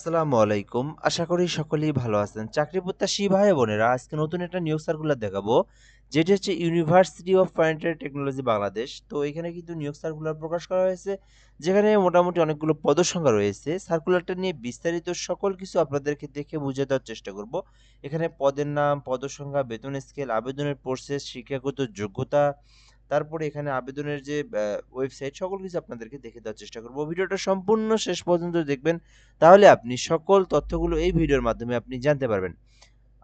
আসসালামু আলাইকুম। আশা করি সকলেই ভালো আছেন। চাকরি প্রত্যাশী ভাই বোনেরা, আজকে নতুন একটা নিয়োগ সার্কুলার দেখাবো, যেটি হচ্ছে university of planetary technology Bangladesh তো এখানে কিন্তু নিয়োগ সার্কুলার প্রকাশ করা হয়েছে, যেখানে মোটামুটি অনেকগুলো পদসংখ্যা রয়েছে। সার্কুলারটা নিয়ে বিস্তারিত সকল কিছু আপনাদেরকে দেখে বুঝে দেওয়ার চেষ্টা করব। এখানে পদের নাম, পদসংখ্যা, বেতন স্কেল আবেদনের প্রসেস শিক্ষাগত যোগ্যতা তারপরে এখানে আবেদনের যে ওয়েবসাইট সকল কিছু আপনাদেরকে দেখে দেওয়ার চেষ্টা করব। ভিডিওটা সম্পূর্ণ শেষ পর্যন্ত দেখবেন, তাহলে আপনি সকল তথ্যগুলো এই ভিডিওর মাধ্যমে আপনি জানতে পারবেন।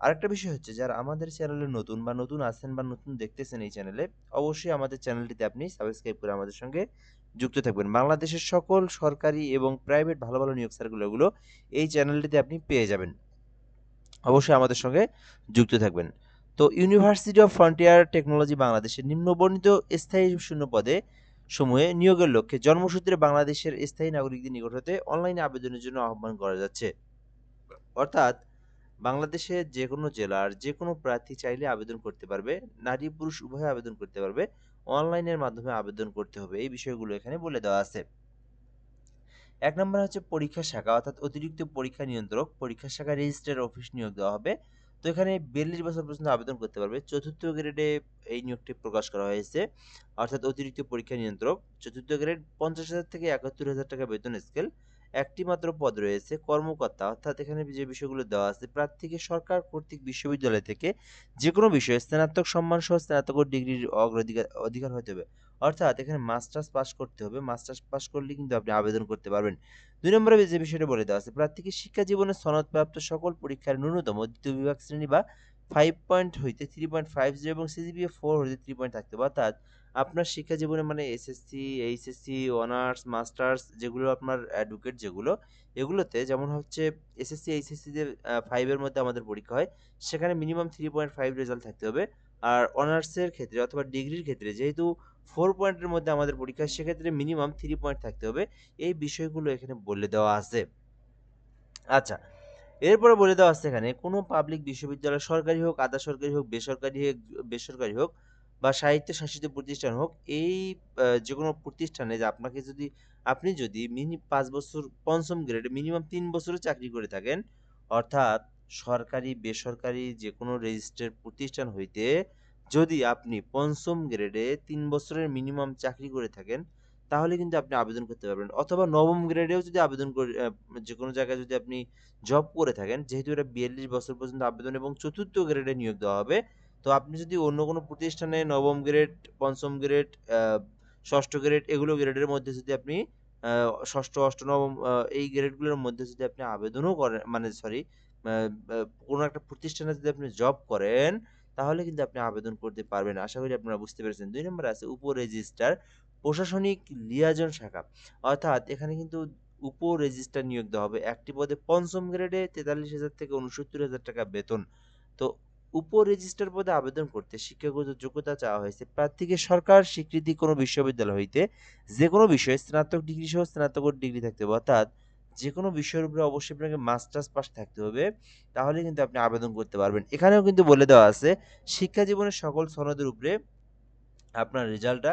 আরেকটা বিষয় হচ্ছে, যারা আমাদের চ্যানেলে নতুন বা নতুন আছেন বা নতুন দেখতেছেন এই চ্যানেলে অবশ্যই আমাদের চ্যানেলটিতে আপনি সাবস্ক্রাইব করে আমাদের সঙ্গে যুক্ত থাকবেন। বাংলাদেশের সকল সরকারি এবং প্রাইভেট ভালো ভালো নিয়োগ সার্কুলারগুলো এই চ্যানেলটিতে আপনি পেয়ে যাবেন। অবশ্যই আমাদের সঙ্গে যুক্ত থাকবেন। তো ইউনিভার্সিটি অফ ফ্রন্টিয়ার টেকনোলজি বাংলাদেশের নিম্নবর্ণিত স্থায়ী শূন্য পদে সমূহে নিয়োগের লক্ষ্যে জন্মসূত্রে বাংলাদেশের স্থায়ী নাগরিকদের নিকট হতে অনলাইনে আবেদনের জন্য আহ্বান করা যাচ্ছে। অর্থাৎ বাংলাদেশের যে কোনো জেলার যে কোনো প্রার্থী চাইলে আবেদন করতে পারবে, নারী, পুরুষ, উভয়ে আবেদন করতে পারবে অনলাইনের মাধ্যমে আবেদন করতে হবে, এই বিষয়গুলো এখানে বলে দেওয়া আছে। এক নম্বর হচ্ছে পরীক্ষা শাখা, অর্থাৎ অতিরিক্ত পরীক্ষা নিয়ন্ত্রক, পরীক্ষা শাখা রেজিস্ট্রার অফিস নিয়োগ দেওয়া হবে। তো এখানে বিয়াল্লিশ বছর পর্যন্ত আবেদন করতে পারবে। চতুর্থ গ্রেডে এই নিয়োগটি প্রকাশ করা হয়েছে, অর্থাৎ অতিরিক্ত পরীক্ষা নিয়ন্ত্রক। চতুর্থ গ্রেড পঞ্চাশ হাজার থেকে একাত্তর হাজার টাকা বেতন স্কেল একটি মাত্র পদ রয়েছে, কর্মকর্তা। অর্থাৎ এখানে যে বিষয়গুলো দেওয়া আছে, প্রার্থীকে সরকার কর্তৃক বিশ্ববিদ্যালয় থেকে যে কোনো বিষয়ে স্নাতক সম্মান সহ স্নাতক ডিগ্রির অগ্রাধিকার, অধিকার হতে হবে। অর্থাৎ এখানে মাস্টার্স পাস করতে হবে। মাস্টার্স পাস করলে কিন্তু আপনি আবেদন করতে পারবেন। দুই নম্বরে যে বিষয়টা বলে দেওয়া আছে, প্রার্থীকে শিক্ষা জীবনে সনদপ্রাপ্ত সকল পরীক্ষার ন্যূনতম দ্বিতীয় বিভাগ শ্রেণি বা ফাইভ পয়েন্ট হইতে থ্রি পয়েন্ট ফাইভ জিরো এবং সিজিপিএ ফোর হইতে থ্রি পয়েন্ট থাকতে হবে। অর্থাৎ আপনার শিক্ষা জীবনে মানে এসএসসি, এইচএসসি, অনার্স, মাস্টার্স যেগুলো আপনার অ্যাডভোকেট যেগুলো, এগুলোতে যেমন হচ্ছে এসএসসি, এইচএসসি যে ফাইভের মধ্যে আমাদের পরীক্ষা হয়, সেখানে minimum three point five result থাকতে হবে। আর অনার্সের ক্ষেত্রে অথবা ডিগ্রির ক্ষেত্রে যেহেতু ফোর পয়েন্টের মধ্যে আমাদের পরীক্ষা সেক্ষেত্রে মিনিমাম থ্রি পয়েন্ট থাকতে হবে। এই বিষয়গুলো এখানে বলে দেওয়া আছে। আচ্ছা এরপরে বলে দেওয়া আছে এখানে, কোনো পাবলিক বিশ্ববিদ্যালয় সরকারি হোক, আধা সরকারি হোক, বেসরকারি হোক বেসরকারি হোক বা সাহিত্য শাসিত প্রতিষ্ঠান হোক, এই যে কোনো প্রতিষ্ঠানে যে আপনাকে যদি, আপনি যদি মিনি, পাঁচ বছর, পঞ্চম গ্রেডে মিনিমাম তিন বছরের চাকরি করে থাকেন, অর্থাৎ সরকারি, বেসরকারি যে কোনো রেজিস্টার্ড প্রতিষ্ঠান হইতে যদি আপনি পঞ্চম গ্রেডে তিন বছরের মিনিমাম চাকরি করে থাকেন, তাহলে কিন্তু আপনি আবেদন করতে পারবেন। অথবা নবম গ্রেডেও যদি আবেদন করে যে কোনো জায়গায় যদি আপনি জব করে থাকেন, যেহেতু এটা বিয়াল্লিশ বছর পর্যন্ত আবেদন এবং চতুর্থ গ্রেডে নিয়োগ দেওয়া হবে তো আপনি যদি অন্য কোনো প্রতিষ্ঠানে নবম গ্রেড পঞ্চম গ্রেড ষষ্ঠ গ্রেড এগুলো গ্রেডের মধ্যে যদি আপনি ষষ্ঠ, অষ্ট, নবম এই গ্রেডগুলোর মধ্যে যদি আপনি আবেদনও করেন মানে সরি কোনো একটা প্রতিষ্ঠানে যদি আপনি জব করেন, তাহলে কিন্তু আপনি আবেদন করতে পারবেন। আশা করি আপনারা বুঝতে পেরেছেন। দুই নম্বর আছে উপ রেজিস্টার প্রশাসনিক লিয়াজন শাখা। অর্থাৎ এখানে কিন্তু উপ রেজিস্টার নিয়োগ দেওয়া হবে। একটি পদে পঞ্চম গ্রেডে তেতাল্লিশ হাজার থেকে উনসত্তর হাজার টাকা বেতন। তো উপ রেজিস্টার পদে আবেদন করতে শিক্ষাগত যোগ্যতা চাওয়া হয়েছে। প্রার্থীকে সরকার স্বীকৃতি কোনো বিশ্ববিদ্যালয় হইতে যে কোনো বিষয়ে স্নাতক ডিগ্রি সহ স্নাতক ডিগ্রি থাকতে হবে। অর্থাৎ যে কোনো বিষয়ের উপরে অবশ্যই আপনাকে মাস্টার্স পাস থাকতে হবে, তাহলে কিন্তু আপনি আবেদন করতে পারবেন। এখানেও কিন্তু বলে দেওয়া আছে, শিক্ষা জীবনের সকল সনদের উপরে আপনার রেজাল্টটা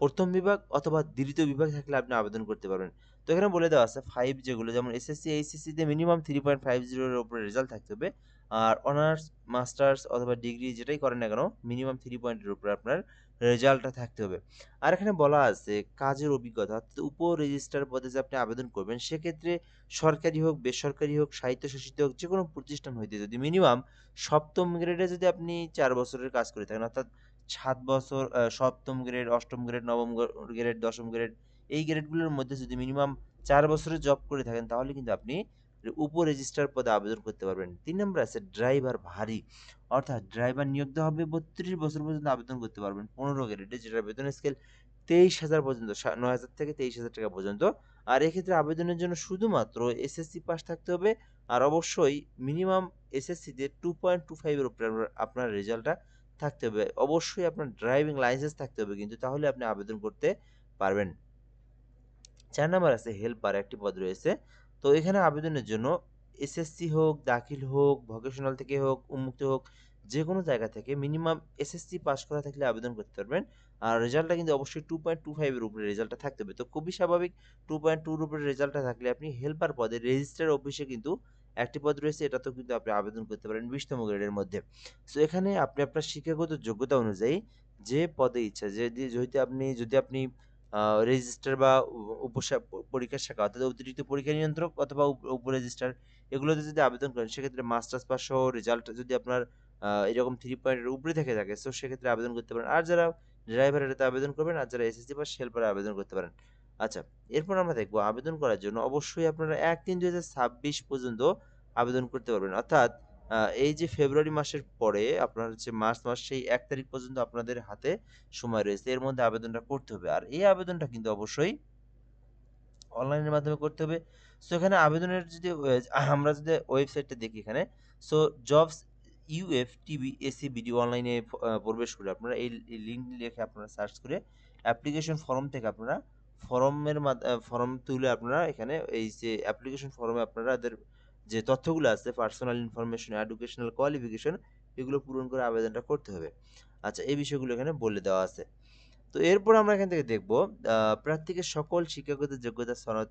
প্রথম বিভাগ অথবা দ্বিতীয় বিভাগ থাকলে আপনি আবেদন করতে পারবেন। তো এখানে বলে দেওয়া আছে ফাইভ যেগুলো, যেমন এসএসসি এইচএসসিতে মিনিমাম থ্রি পয়েন্ট ফাইভ জিরোর উপরে রেজাল্ট থাকতে হবে। আর অনার্স মাস্টার্স অথবা ডিগ্রি যেটাই করেন না কেন মিনিমাম থ্রি পয়েন্টের উপরে আপনার রেজাল্টটা থাকতে হবে। আর এখানে বলা আছে কাজের অভিজ্ঞতা অর্থাৎ উপ রেজিস্ট্রার পদে যে আপনি আবেদন করবেন, সেক্ষেত্রে সরকারি হোক, বেসরকারি হোক, স্বায়ত্তশাসিত হোক, যে কোনো প্রতিষ্ঠান হইতে যদি মিনিমাম সপ্তম গ্রেডে যদি আপনি চার বছরের কাজ করে থাকেন, অর্থাৎ সাত বছর সপ্তম গ্রেড অষ্টম গ্রেড নবম গ্রেড দশম গ্রেড এই গ্রেডগুলোর মধ্যে যদি মিনিমাম চার বছরের জব করে থাকেন, তাহলে কিন্তু আপনি উপ রেজিস্ট্রার পদে আবেদন করতে পারবেন। তিন নম্বর আছে ড্রাইভার ভারী। অর্থাৎ ড্রাইভার নিয়োগ দেওয়া হবে বত্রিশ বছর পর্যন্ত আবেদন করতে পারবেন। পনেরো গ্রেডে যেটা বেতন স্কেল তেইশ হাজার পর্যন্ত নয় হাজার থেকে তেইশ হাজার টাকা পর্যন্ত। আর এক্ষেত্রে আবেদনের জন্য শুধুমাত্র এসএসসি পাস থাকতে হবে। আর অবশ্যই মিনিমাম এসএসসিতে টু পয়েন্ট টু ফাইভের উপরে আপনার রেজাল্টটা থাকতে হবে। অবশ্যই আপনার ড্রাইভিং লাইসেন্স থাকতে হবে কিন্তু তাহলে আপনি আবেদন করতে পারবেন। চার নাম্বার আছে হেল্পার একটি পদ রয়েছে। তো এখানে আবেদনের জন্য এসএসসি হোক, দাখিল হোক ভোকেশনাল থেকে হোক, উন্মুক্ত হোক যে কোনো জায়গা থেকে মিনিমাম এসএসসি পাস করা থাকলে আবেদন করতে পারবেন। আর রেজাল্টটা কিন্তু অবশ্যই টু পয়েন্ট টু ফাইভের উপরে রেজাল্টটা থাকতে হবে। তো খুবই স্বাভাবিক টু পয়েন্ট টুর উপরে রেজাল্টটা থাকলে আপনি হেল্পার পদে রেজিস্টার অফিসে কিন্তু একটি পদ রয়েছে, এটাতেও কিন্তু আপনি আবেদন করতে পারেন বিশতম গ্রেডের মধ্যে। সো এখানে আপনি আপনার শিক্ষাগত যোগ্যতা অনুযায়ী যে পদে ইচ্ছা, যে যদি আপনি যদি আপনি রেজিস্টার বা উপসা পরীক্ষার শাখা অর্থাৎ অতিরিক্ত পরীক্ষা নিয়ন্ত্রক অথবা উপ রেজিস্টার এগুলোতে যদি আবেদন করেন, সেক্ষেত্রে মাস্টার্স পাস সহ রেজাল্ট যদি আপনার এরকম থ্রি পয়েন্টের উপরে থেকে থাকে সো সেক্ষেত্রে আবেদন করতে পারেন। আর যারা ড্রাইভার এটাতে আবেদন করবেন, আর যারা এসএসসি পাস হেল্পারে আবেদন করতে পারেন। আচ্ছা এরপর আমরা দেখব আবেদন করার জন্য অবশ্যই আপনারা এক তিন দুই পর্যন্ত আবেদন করতে পারবেন। অর্থাৎ এই যে ফেব্রুয়ারি মাসের পরে আপনার হচ্ছে মার্চ মাস সেই এক তারিখ পর্যন্ত আপনাদের হাতে সময় রয়েছে। এর মধ্যে আবেদনটা করতে হবে। আর এই আবেদনটা কিন্তু অবশ্যই অনলাইনের মাধ্যমে করতে হবে। সো এখানে আবেদনের যদি আমরা যদি ওয়েবসাইটটা দেখি এখানে so jobs UF TV AC video অনলাইনে প্রবেশ করে আপনারা এই লিঙ্ক লিখে আপনারা সার্চ করে অ্যাপ্লিকেশন ফর্ম থেকে আপনারা ফর্মের ফর্ম তুলে আপনারা এখানে এই যে অ্যাপ্লিকেশন ফর্মে আপনারা যে তথ্যগুলো আছে পার্সোনাল ইনফরমেশন এডুকেশনাল কোয়ালিফিকেশন এগুলো পূরণ করে আবেদনটা করতে হবে। আচ্ছা এই বিষয়গুলো এখানে বলে দেওয়া আছে। তো এরপর আমরা এখান থেকে দেখব প্রার্থীকে সকল শিক্ষাগত যোগ্যতা সনদ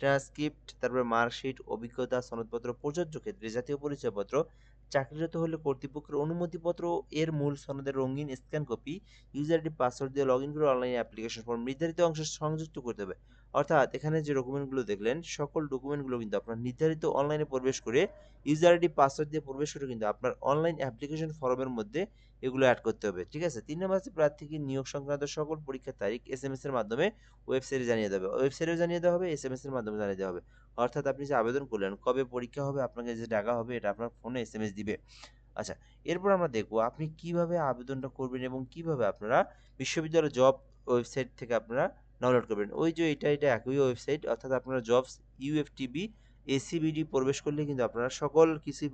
ট্রান্সক্রিপ্ট তারপরে মার্কশিট অভিজ্ঞতা সনদপত্র, প্রযোজ্য ক্ষেত্রে জাতীয় পরিচয়পত্র চাকরিরত হলে কর্তৃপক্ষের অনুমতিপত্র, এর মূল সনদের রঙিন scan copy user ID password দিয়ে লগ ইন করে অনলাইন অ্যাপ্লিকেশন ফর্ম নির্ধারিত অংশে সংযুক্ত করতে হবে। অর্থাৎ এখানে যে ডকুমেন্টগুলো দেখলেন, সকল ডকুমেন্টগুলো কিন্তু আপনার নির্ধারিত অনলাইনে প্রবেশ করে ইউজার আইডি পাসওয়ার্ড দিয়ে প্রবেশ করে কিন্তু আপনার অনলাইন অ্যাপ্লিকেশন ফর্মের মধ্যে এগুলো অ্যাড করতে হবে। ঠিক আছে? তিন নম্বর প্রার্থীকে নিয়োগ সংক্রান্ত সকল পরীক্ষার তারিখ এস এম এস এর মাধ্যমে ওয়েবসাইটে জানিয়ে দেবে ওয়েবসাইটেও জানিয়ে দেওয়া হবে এস এম এস এর মাধ্যমে জানিয়ে দেওয়া হবে। অর্থাৎ আপনি যে আবেদন করলেন, কবে পরীক্ষা হবে, আপনাকে যে ডাকা হবে, এটা আপনার ফোনে এস এম এস দিবে। আচ্ছা এরপর আমরা দেখব আপনি কীভাবে আবেদনটা করবেন এবং কীভাবে আপনারা বিশ্ববিদ্যালয় জব ওয়েবসাইট থেকে আপনারা ডাউনলোড করবেন। ওই যে এটা এটা একই ওয়েবসাইট অর্থাৎ আপনারা জবস ইউএফটিবি এসিবিডি প্রবেশ করলে কিন্তু আপনারা সকল কিছুই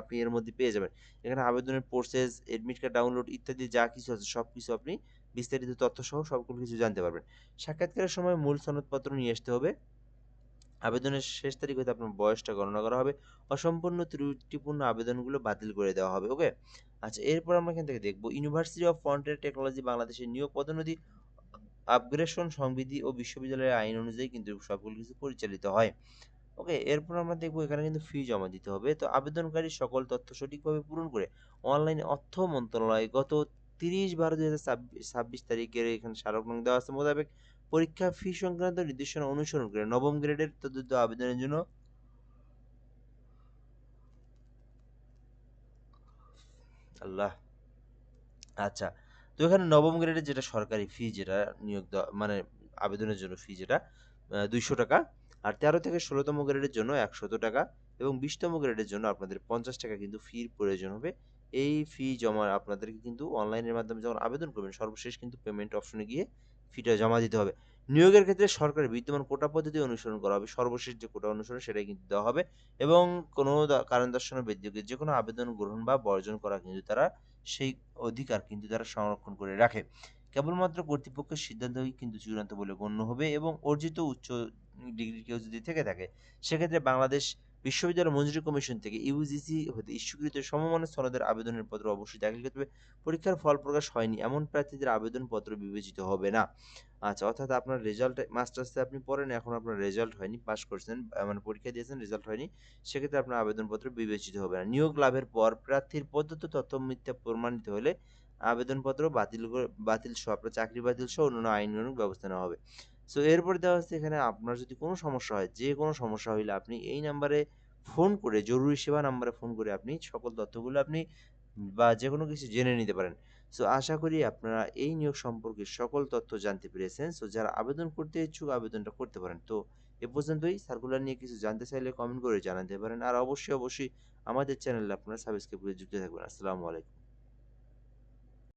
আপনি এর মধ্যে পেয়ে যাবেন। এখানে আবেদনের প্রসেস এডমিট কার্ড ডাউনলোড ইত্যাদি যা কিছু আছে সব কিছু আপনি বিস্তারিত তথ্য সহ সকল কিছু জানতে পারবেন। সাক্ষাৎকারের সময় মূল সনদপত্র নিয়ে আসতে হবে। আবেদনের শেষ তারিখ হতে আপনার বয়সটা গণনা করা হবে। অসম্পূর্ণ ত্রুটিপূর্ণ আবেদনগুলো বাতিল করে দেওয়া হবে, ওকে? আচ্ছা এরপর আমরা এখান থেকে দেখব। ইউনিভার্সিটি অফ ফ্রন্টিয়ার টেকনোলজি বাংলাদেশের নিয়োগ পদোন্নতি আপগ্রেশন সংবিধি ও বিশ্ববিদ্যালয়ের আইন অনুযায়ী কিন্তু সকল কিছু পরিচালিত হয়। ওকে, এরপর আমরা দেখব এখানে কিন্তু ফি জমা দিতে হবে। তো আবেদনকারী সকল তথ্য সঠিকভাবে পূরণ করে অনলাইনে অর্থ মন্ত্রণালয় গত তিরিশ বারো দুই হাজার ছাব্বিশ তারিখের এখানে স্মারক নং দেওয়া আছে মোতাবেক পরীক্ষা ফি সংক্রান্ত নির্দেশনা অনুসরণ করে নবম গ্রেডের তদন্ত আবেদনের জন্য আল্লাহ। আচ্ছা তো এখানে নবম গ্রেডের যেটা সরকারি ফি যেটা নিয়োগ মানে আবেদনের জন্য ফি যেটা দুইশো টাকা, আর তেরো থেকে ষোলোতম গ্রেডের জন্য একশত টাকা এবং বিশতম গ্রেডের জন্য আপনাদের পঞ্চাশ টাকা কিন্তু ফির প্রয়োজন হবে। এই ফি জমা আপনাদেরকে কিন্তু অনলাইনের মাধ্যমে যখন আবেদন করবেন, সর্বশেষ কিন্তু পেমেন্ট অপশনে গিয়ে ফিটা জমা দিতে হবে। নিয়োগের ক্ষেত্রে সরকারের বিদ্যমান কোটা পদ্ধতি অনুসরণ করা হবে। সর্বশেষ যে কোটা অনুসরণ সেটাই কিন্তু দেওয়া হবে এবং কোনো কারণ দর্শনের ব্যক্তিকে যে কোনো আবেদন গ্রহণ বা বর্জন করা কিন্তু তারা সেই অধিকার কিন্তু তারা সংরক্ষণ করে রাখে। কেবলমাত্র কর্তৃপক্ষের সিদ্ধান্তই কিন্তু চূড়ান্ত বলে গণ্য হবে এবং অর্জিত উচ্চ ডিগ্রি কেউ যদি থেকে থাকে, সেক্ষেত্রে বাংলাদেশ বিশ্ববিদ্যালয় মঞ্জুরি কমিশন থেকে ইউজিসি হতে ইস্যুকৃত সমমানের সনদের আবেদনের পত্র অবশ্যই দাখিল করতে হবে। পরীক্ষার ফল প্রকাশ হয়নি, এমন প্রার্থীদের আবেদনপত্র বিবেচিত হবে না। আচ্ছা অর্থাৎ আপনার রেজাল্ট মাস্টার্সে আপনি পড়েন, এখন আপনার রেজাল্ট হয়নি পাস করছেন মানে পরীক্ষা দিয়েছেন রেজাল্ট হয়নি, সেক্ষেত্রে আপনার আবেদনপত্র বিবেচিত হবে না। নিয়োগ লাভের পর প্রার্থীর প্রদত্ত তথ্য মিথ্যা প্রমাণিত হলে আবেদনপত্র বাতিল বাতিল সহ, আপনার চাকরি বাতিল সহ অন্যান্য আইনানুগ ব্যবস্থা নেওয়া হবে। সো এরপর দেওয়া হচ্ছে এখানে আপনার যদি কোনো সমস্যা হয়, যে কোনো সমস্যা হইলে আপনি এই নাম্বারে ফোন করে, জরুরি সেবা নাম্বারে ফোন করে আপনি সকল তথ্যগুলো আপনি বা যে কোনো কিছু জেনে নিতে পারেন। সো আশা করি আপনারা এই নিয়োগ সম্পর্কে সকল তথ্য জানতে পেরেছেন। সো যারা আবেদন করতে ইচ্ছুক আবেদনটা করতে পারেন। তো, এ পর্যন্তই। সার্কুলার নিয়ে কিছু জানতে চাইলে কমেন্ট করে জানাতে পারেন। আর অবশ্যই অবশ্যই আমাদের চ্যানেলে আপনারা সাবস্ক্রাইব করে যুক্ত থাকবেন। আসসালামু আলাইকুম।